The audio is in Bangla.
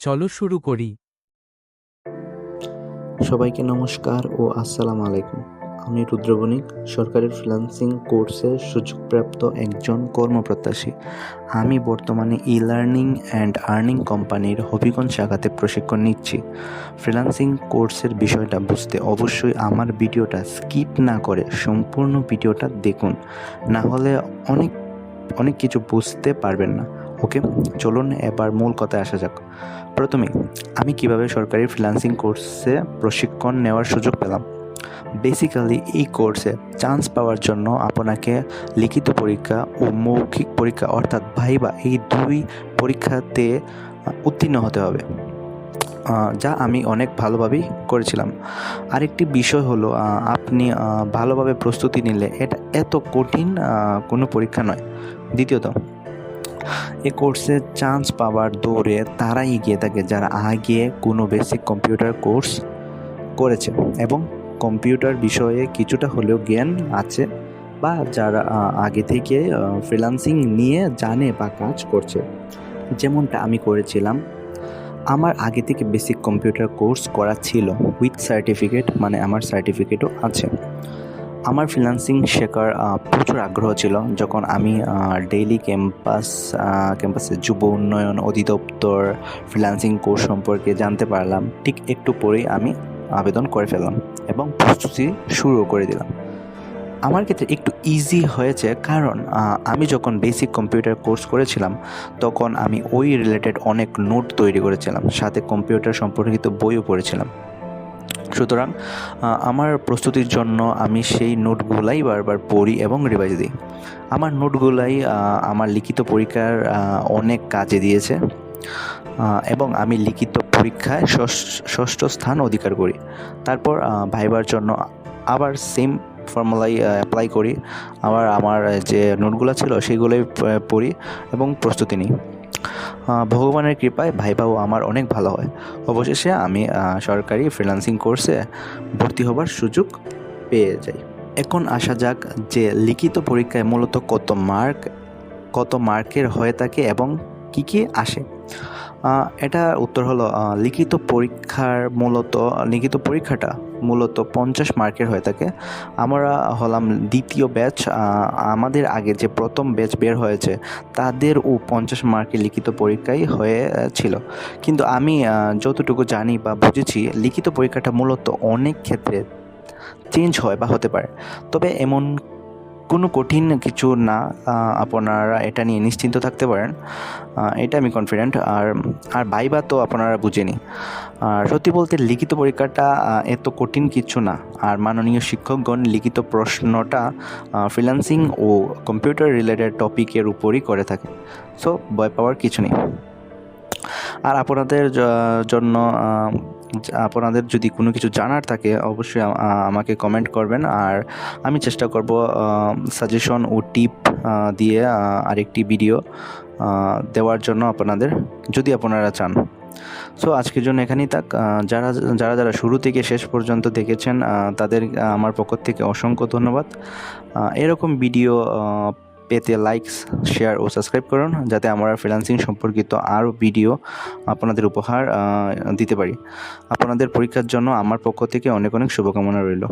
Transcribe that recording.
চলো শুরু করি। সবাইকে নমস্কার ও আসসালাম আলাইকুম। আমি রুদ্রবণিক, সরকারি ফ্রিল্যান্সিং কোর্সের সুযোগপ্রাপ্ত একজন কর্মপ্রত্যাশী। আমি বর্তমানে ই লার্নিং অ্যান্ড আর্নিং কোম্পানির হবিগঞ্জ শাখাতে প্রশিক্ষণ নিচ্ছি। ফ্রিল্যান্সিং কোর্সের বিষয়টা বুঝতে অবশ্যই আমার ভিডিওটা স্কিপ না করে সম্পূর্ণ ভিডিওটা দেখুন। না হলে অনেক অনেক কিছু বুঝতে পারবেন না। ওকে, চলুন এবার মূল কথায় আসা যাক। প্রথমে আমি কীভাবে সরকারি ফ্রিল্যান্সিং কোর্সে প্রশিক্ষণ নেওয়ার সুযোগ পেলাম? বেসিক্যালি এই কোর্সে চান্স পাওয়ার জন্য আপনাকে লিখিত পরীক্ষা ও মৌখিক পরীক্ষা, অর্থাৎ ভাইবা, এই দুই পরীক্ষাতে উত্তীর্ণ হতে হবে। যা আমি অনেক ভালোভাবেই করেছিলাম। আরেকটি বিষয় হলো আপনি ভালোভাবে প্রস্তুতি নিলে এটা এত কঠিন কোনো পরীক্ষা নয়। দ্বিতীয়ত এই কোর্সে চান্স পাওয়ার দৌড়ে তারাই এগিয়ে থাকে যারা আগে কোনো বেসিক কম্পিউটার কোর্স করেছে এবং কম্পিউটার বিষয়ে কিছুটা হলেও জ্ঞান আছে বা যারা আগে থেকে ফ্রিল্যান্সিং নিয়ে জানে বা কাজ করছে। যেমনটা আমি করেছিলাম, আমার আগে থেকে বেসিক কম্পিউটার কোর্স করা ছিল উইথ সার্টিফিকেট মানে আমার সার্টিফিকেটও আছে। আমার ফ্রিল্যান্সিং শেখার প্রচুর আগ্রহ ছিল। যখন আমি ডেইলি ক্যাম্পাস ক্যাম্পাসে যুব উন্নয়ন অধিদপ্তর ফ্রিল্যান্সিং কোর্স সম্পর্কে জানতে পারলাম, ঠিক একটু পরেই আমি আবেদন করে ফেললাম এবং প্রস্তুতি শুরু করে দিলাম। আমার ক্ষেত্রে একটু ইজি হয়েছে কারণ আমি যখন বেসিক কম্পিউটার কোর্স করেছিলাম, তখন আমি ওই রিলেটেড অনেক নোট তৈরি করেছিলাম, সাথে কম্পিউটার সম্পর্কিত বইও পড়েছিলাম। সুতরাং আমার প্রস্তুতির জন্য আমি সেই নোটগুলাই বারবার পড়ি এবং রিভাইজ দিই। আমার নোটগুলাই আমার লিখিত পরীক্ষার অনেক কাজে দিয়েছে এবং আমি লিখিত পরীক্ষায় ষষ্ঠ- স্থান অধিকার করি। তারপর ভাইবার জন্য আবার সেম ফর্মুলাই অ্যাপ্লাই করি। আবার আমার যে নোটগুলো ছিল, সেগুলোই পড়ি এবং প্রস্তুতি নিই। ভগবানের কৃপায় ভাইবাও আমার অনেক ভালো হয়। অবশেষে আমি সরকারি ফ্রিল্যান্সিং কোর্সে ভর্তি হবার সুযোগ পেয়ে যাই। এখন আসা যাক যে লিখিত পরীক্ষায় মূলত কত মার্ক কত মার্কের হয়ে থাকে এবং কি কি আসে। এটা উত্তর হলো লিখিত পরীক্ষার মূলত, লিখিত পরীক্ষাটা মূলত পঞ্চাশ মার্কের হয়ে থাকে। আমরা হলাম দ্বিতীয় ব্যাচ আমাদের আগে যে প্রথম ব্যাচ বের হয়েছে তাদেরও পঞ্চাশ মার্কের লিখিত পরীক্ষাই হয়েছিল কিন্তু আমি যতটুকু জানি বা বুঝেছি, লিখিত পরীক্ষাটা মূলত অনেক ক্ষেত্রে চেঞ্জ হয় বা হতে পারে। তবে এমন কোনো কঠিন কিছু না আপনারা এটা নিয়ে নিশ্চিন্ত থাকতে পারেন। এটা আমি কনফিডেন্ট আর আর বাইবা তো আপনারা বুঝেনি। আর সত্যি বলতে লিখিত পরীক্ষাটা এত কঠিন কিছু না। আর মাননীয় শিক্ষকগণ লিখিত প্রশ্নটা ফ্রিল্যান্সিং ও কম্পিউটার রিলেটেড টপিকের উপরই করে থাকে। সো ভয় পাওয়ার কিছু নেই। আর আপনাদের জন্য আপনাদের যদি কোনো কিছু জানার থাকে, অবশ্যই আমাকে কমেন্ট করবেন। আর আমি চেষ্টা করব সাজেশন ও টিপ দিয়ে আরেকটি ভিডিও দেওয়ার জন্য আপনাদের, যদি আপনারা চান। সো আজকের জন্য এখানেই থাক। যারা যারা যারা শুরু থেকে শেষ পর্যন্ত দেখেছেন তাদের আমার পক্ষ থেকে অসংখ্য ধন্যবাদ। এরকম ভিডিও পেতে লাইকস শেয়ার ও সাবস্ক্রাইব করুন যাতে আমরা ফ্রিলান্সিং সম্পর্কিত আরও ভিডিও আপনাদের উপহার দিতে পারি। আপনাদের পরীক্ষার জন্য আমার পক্ষ থেকে অনেক অনেক শুভকামনা রইল।